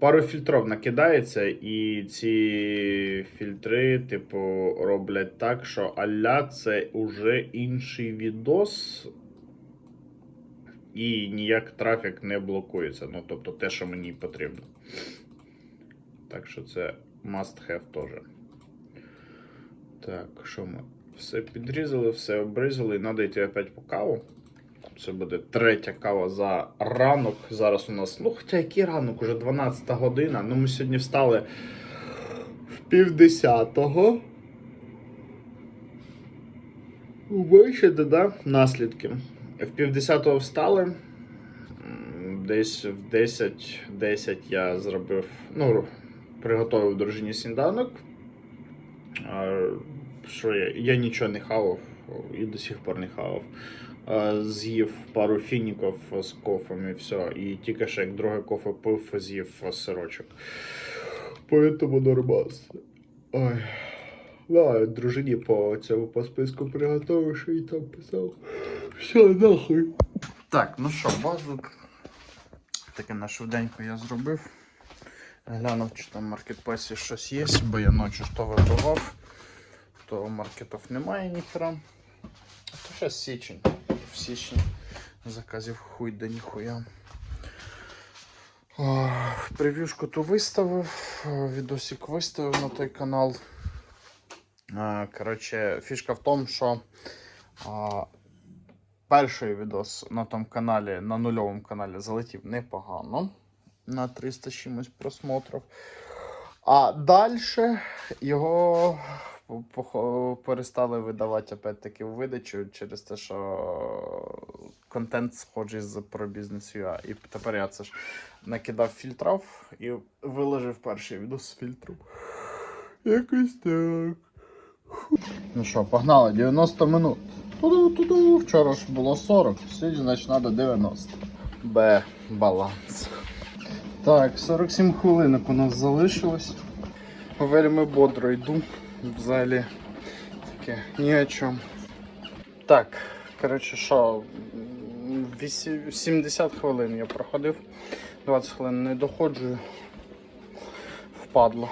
пару фільтрів накидається, і ці фільтри, типу, роблять так, що аля це уже інший відос. І ніяк трафік не блокується. Ну, тобто те, що мені потрібно. Так що це must have теж. Так, що ми? Все підрізали, все обрізали, і треба йти опять по каву. Це буде третя кава за ранок. Зараз у нас. Ну, хоча який ранок, уже 12 година. Ну, ми сьогодні встали в півдесятого. Бачите, да? Наслідки. В півдесятого встали. Десь в 10, 10 я зробив. Ну, приготував дружині сніданок. Що я? Я нічого не хавав і до сих пор не хавав. З'їв пару фініків з кофем і все. І тільки ще як друге кофе пив, з'їв сирочок. Поэтому нормас. Ой. Да, дружині по цьому по списку приготував, що і там писав. Все, нахуй. Так, ну що, базу. Таке на швиденько я зробив. Глянув, чи там в маркетплейсі щось є, бо я ночі що вибивав, то маркетів немає ніхера. Ще січень. В січні заказів хуй да ніхуя. Прев'юшку ту виставив, відосик виставив на той канал. Коротше, фішка в тому, що перший відос на тому каналі, на нульовому каналі залетів непогано на 300 з чимось просмотрів. А далі його перестали видавати опять-таки в видачу через те, що контент схожий з про бізнес І тепер я це ж накидав фільтрів і виложив перший відос з фільтром. Якось так. Ну що, погнали, 90 минут. Ту-ду-ту-ду. Вчора ж було 40, сьогодні, значить, треба 90. Б баланс. Так, 47 хвилинок у нас залишилось. Вельми бодро йду. Взагалі таке ні о чому. Так, коротше, що, 70 хвилин я проходив. 20 хвилин не доходжу. Впадло.